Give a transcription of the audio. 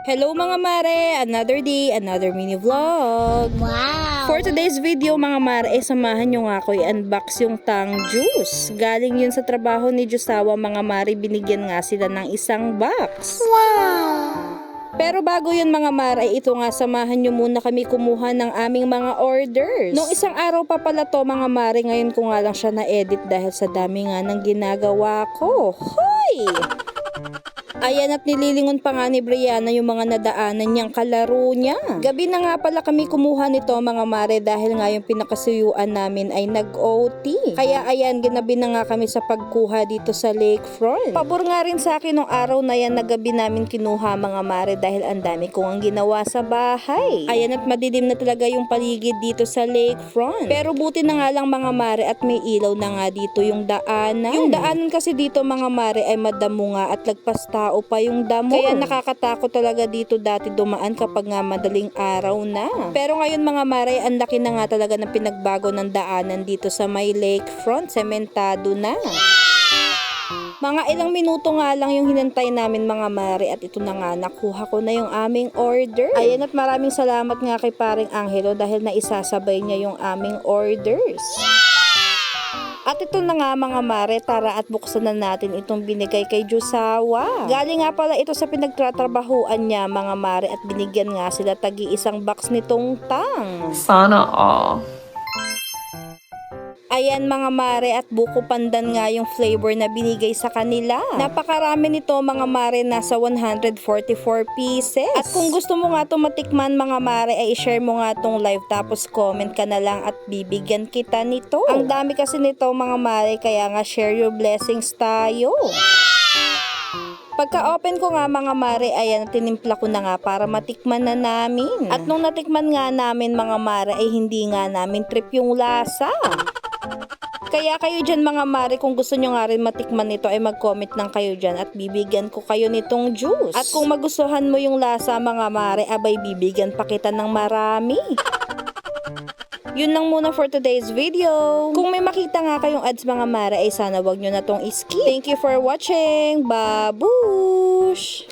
Hello mga mare! Another day, another mini vlog. Wow! For today's video mga mare, eh, samahan nyo nga ako i-unbox yung tang juice. Galing yun sa trabaho ni Jusawa mga mare, binigyan nga sila ng isang box. Wow! Pero bago yun mga mare, ito nga samahan nyo muna kami kumuha ng aming mga orders. Nung isang araw pa pala to mga mare, ngayon ko nga lang siya na-edit dahil sa dami nga ng ginagawa ko. Hoy! Ayan at nililingon pa nga ni Brianna yung mga nadaanan niyang kalaro niya. Gabi na nga pala kami kumuha nito mga mare dahil nga yung pinakasuyuan namin ay nag-OT. Kaya ayan, ginabi na nga kami sa pagkuha dito sa lakefront. Pabor nga rin sa akin nung araw na yan na gabi namin kinuha mga mare dahil ang dami kong ang ginawa sa bahay. Ayan at madilim na talaga yung paligid dito sa lakefront. Pero buti na nga lang mga mare at may ilaw na nga dito yung daanan. Yung daanan kasi dito mga mare ay madamo nga at lagpas tao pa yung damo. Kaya nakakatakot talaga dito dati dumaan kapag nga madaling araw na. Pero ngayon mga mare, ang laki na nga talaga ng pinagbago ng daanan dito sa may lakefront. Sementado na. Mga ilang minuto nga lang yung hinantay namin mga mare at ito na nga nakuha ko na yung aming order. Ayan at maraming salamat nga kay paring Angelo dahil naisasabay niya yung aming orders. At ito na nga mga mare, tara at buksan na natin itong binigay kay Jusawa. Galing nga pala ito sa pinagtatrabahuan niya mga mare at binigyan nga sila tagi isang box nitong tang. Sana all. Ayan mga mare at buko pandan nga yung flavor na binigay sa kanila. Napakarami nito mga mare nasa 144 pieces. At kung gusto mo nga itong matikman mga mare ay share mo nga itong live tapos comment ka na lang at bibigyan kita nito. Ang dami kasi nito mga mare kaya nga share your blessings tayo. Pagka-open ko nga mga mare, ayan, tinimpla ko na nga para matikman na namin. At nung natikman nga namin mga mare, ay hindi nga namin trip yung lasa. Kaya kayo dyan mga mare, kung gusto nyo nga rin matikman nito, ay mag-comment lang kayo dyan at bibigyan ko kayo nitong juice. At kung magustuhan mo yung lasa mga mare, abay bibigyan pa kita ng marami. Yun lang muna for today's video. Kung may makita nga kayong ads mga mare, ay sana wag nyo na tong iskip. Thank you for watching. Babush!